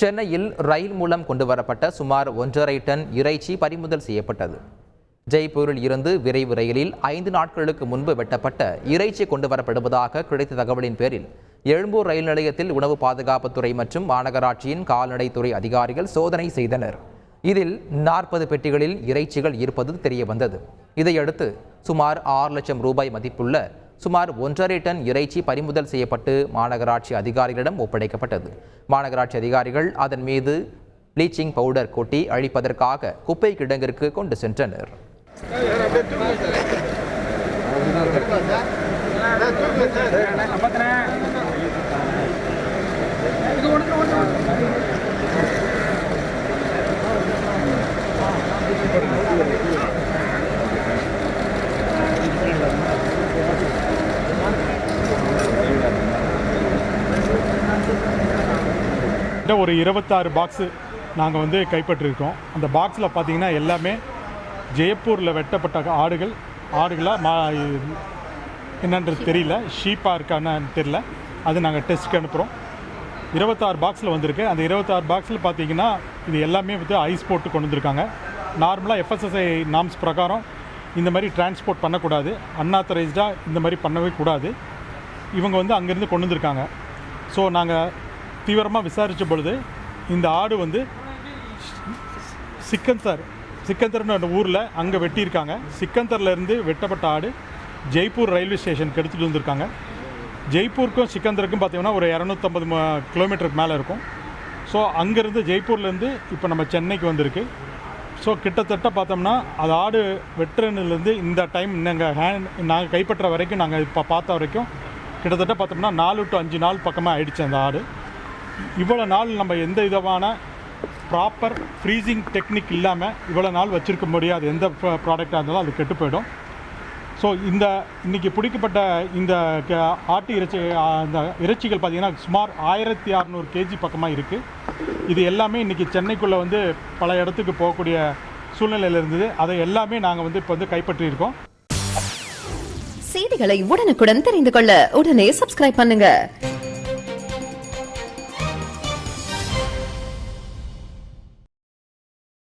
சென்னையில் ரயில் மூலம் கொண்டு வரப்பட்ட சுமார் ஒன்றரை டன் இறைச்சி பறிமுதல் செய்யப்பட்டது. ஜெய்ப்பூரில் இருந்து விரைவு ரயிலில் ஐந்து நாட்களுக்கு முன்பு வெட்டப்பட்ட இறைச்சி கொண்டு வரப்படுவதாக கிடைத்த தகவலின் பேரில் எழும்பூர் ரயில் நிலையத்தில் உணவு பாதுகாப்புத்துறை மற்றும் மாநகராட்சியின் கால்நடைத்துறை அதிகாரிகள் சோதனை செய்தனர். இதில் நாற்பது பெட்டிகளில் இறைச்சிகள் இருப்பது தெரியவந்தது. இதையடுத்து சுமார் ஆறு லட்சம் ரூபாய் மதிப்புள்ள சுமார் ஒன்றரை டன் இறைச்சி பறிமுதல் செய்யப்பட்டு மாநகராட்சி அதிகாரிகளிடம் ஒப்படைக்கப்பட்டது. மாநகராட்சி அதிகாரிகள் அதன் மீது ப்ளீச்சிங் பவுடர் கொட்டி அழிப்பதற்காக குப்பை கிடங்கிற்கு கொண்டு சென்றனர். கிட்ட ஒரு இருபத்தாறு பாக்ஸு நாங்கள் வந்து கைப்பற்றிருக்கோம். அந்த பாக்ஸில் பார்த்தீங்கன்னா எல்லாமே ஜெயப்பூரில் வெட்டப்பட்ட ஆடுகள் ஆடுகளாக மா என்னன்றது தெரியல ஷீப்பாக இருக்கான்னு தெரியல. அது நாங்கள் டெஸ்ட்டுக்கு அனுப்புகிறோம் இருபத்தாறு பாக்ஸில் வந்திருக்கு. அந்த இருபத்தாறு பாக்ஸில் பார்த்தீங்கன்னா இது எல்லாமே வந்து ஐஸ் போட்டு கொண்டு வந்திருக்காங்க. நார்மலாக எஃப்எஸ்எஸ்ஐ நாம்ஸ் பிரகாரம் இந்த மாதிரி டிரான்ஸ்போர்ட் பண்ணக்கூடாது. அன்ஆத்தரைஸ்டாக இந்த மாதிரி பண்ணவே கூடாது. இவங்க வந்து அங்கேருந்து கொண்டு வந்திருக்காங்க. ஸோ நாங்கள் தீவிரமாக விசாரித்த பொழுது இந்த ஆடு வந்து சிக்கந்தர் சிக்கந்தர்னு ஊரில் அங்கே வெட்டியிருக்காங்க. சிக்கந்தர்லேருந்து வெட்டப்பட்ட ஆடு ஜெய்ப்பூர் ரயில்வே ஸ்டேஷனுக்கு எடுத்துகிட்டு வந்திருக்காங்க. ஜெய்ப்பூருக்கும் சிக்கந்தருக்கும் பார்த்தீங்கன்னா ஒரு இரநூத்தம்பது கிலோமீட்டருக்கு மேலே இருக்கும். ஸோ அங்கேருந்து ஜெய்ப்பூர்லேருந்து இப்போ நம்ம சென்னைக்கு வந்திருக்கு. ஸோ கிட்டத்தட்ட பார்த்தோம்னா அது ஆடு வெட்டுறதுலேருந்து இந்த டைம் நாங்கள் ஹேண்ட் நாங்கள் கைப்பற்ற வரைக்கும் நாங்கள் இப்போ பார்த்த வரைக்கும் கிட்டத்தட்ட பார்த்தோம்னா நாலு டு அஞ்சு நாள் பக்கமாக ஆயிடுச்சு அந்த ஆடு. இவ்வளோ நாள் நம்ம எந்த விதமான ப்ராப்பர் ஃப்ரீசிங் டெக்னிக் இல்லாமல் இவ்வளோ நாள் வச்சுருக்க முடியாது. எந்த ப்ராடக்டாக இருந்தாலும் அது கெட்டு போயிடும். ஸோ இந்த இன்றைக்கி பிடிக்கப்பட்ட இந்த க- ஆட்டு இறைச்சி அந்த இறைச்சிகள் பார்த்திங்கன்னா சுமார் ஆயிரத்தி அறநூறு கேஜி பக்கமாக இருக்குது இது எல்லாமே இன்றைக்கி சென்னைக்குள்ளே வந்து பல இடத்துக்கு போகக்கூடிய சூழ்நிலையில் இருந்தது. அதை எல்லாமே நாங்கள் வந்து இப்போ வந்து கைப்பற்றியிருக்கோம். செய்திகளை உடனுக்குடன் தெரிந்து கொள்ள உடனே சப்ஸ்கிரைப் பண்ணுங்கள்